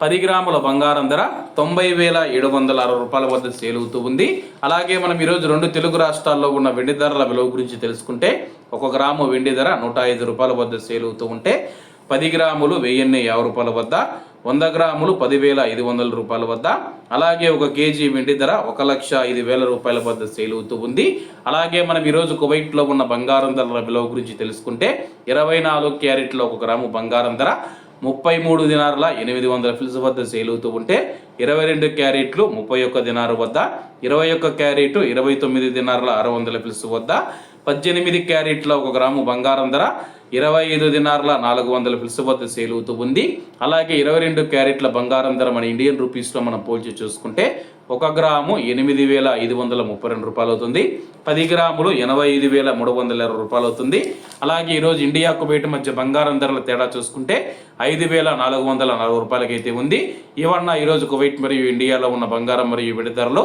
పది గ్రాముల బంగారం ధర తొంభై వేల ఏడు వందల అరవై రూపాయల వద్ద సేల్ అవుతూ ఉంది. అలాగే మనం ఈరోజు రెండు తెలుగు రాష్ట్రాల్లో ఉన్న వెండి ధరల విలువ గురించి తెలుసుకుంటే ఒక గ్రాము వెండి ధర నూట ఐదు రూపాయల వద్ద సేల్ అవుతూ ఉంటే పది గ్రాములు వెయ్యిన్ని యాభై రూపాయల వద్ద వంద గ్రాములు పదివేల ఐదు వందల రూపాయల వద్ద అలాగే ఒక కేజీ వెండి ధర ఒక లక్ష ఐదు వేల రూపాయల వద్ద సేల్ అవుతూ ఉంది. అలాగే మనం ఈరోజు కువైట్లో ఉన్న బంగారం ధరల విలువ గురించి తెలుసుకుంటే ఇరవై నాలుగు క్యారెట్లో ఒక గ్రాము బంగారం ధర ముప్పై మూడు దినారుల ఎనిమిది వందల ఫిల్స్ వద్ద సేల్ అవుతూ ఉంటే ఇరవై రెండు క్యారెట్లు ముప్పై ఒక్క దినారు వద్ద ఇరవై ఒక్క క్యారెట్ ఇరవై తొమ్మిది దినారుల ఆరు వందల ఫిల్స్ వద్ద పద్దెనిమిది క్యారెట్ల ఒక గ్రాము బంగారం ధర ఇరవై ఐదు దినార్ల నాలుగు వందల ఫిల్స్ వద్ద సేల్ అవుతూ ఉంది. అలాగే ఇరవై రెండు క్యారెట్ల బంగారం ధర మన ఇండియన్ రూపీస్లో మనం పోల్చి చూసుకుంటే ఒక గ్రాము ఎనిమిది వేల ఐదు వందల ముప్పై రెండు రూపాయలు అవుతుంది. పది గ్రాములు ఎనభై ఐదు వేల మూడు వందల ఇరవై రూపాయలు అవుతుంది. అలాగే ఈరోజు ఇండియాకు బయట మధ్య బంగారం ధరల తేడా చూసుకుంటే ఐదు వేల నాలుగు వందల నలభై రూపాయలకైతే ఉంది. ఇవన్న ఈరోజు కువైట్ మరియు ఇండియాలో ఉన్న బంగారం మరియు విడి ధరలు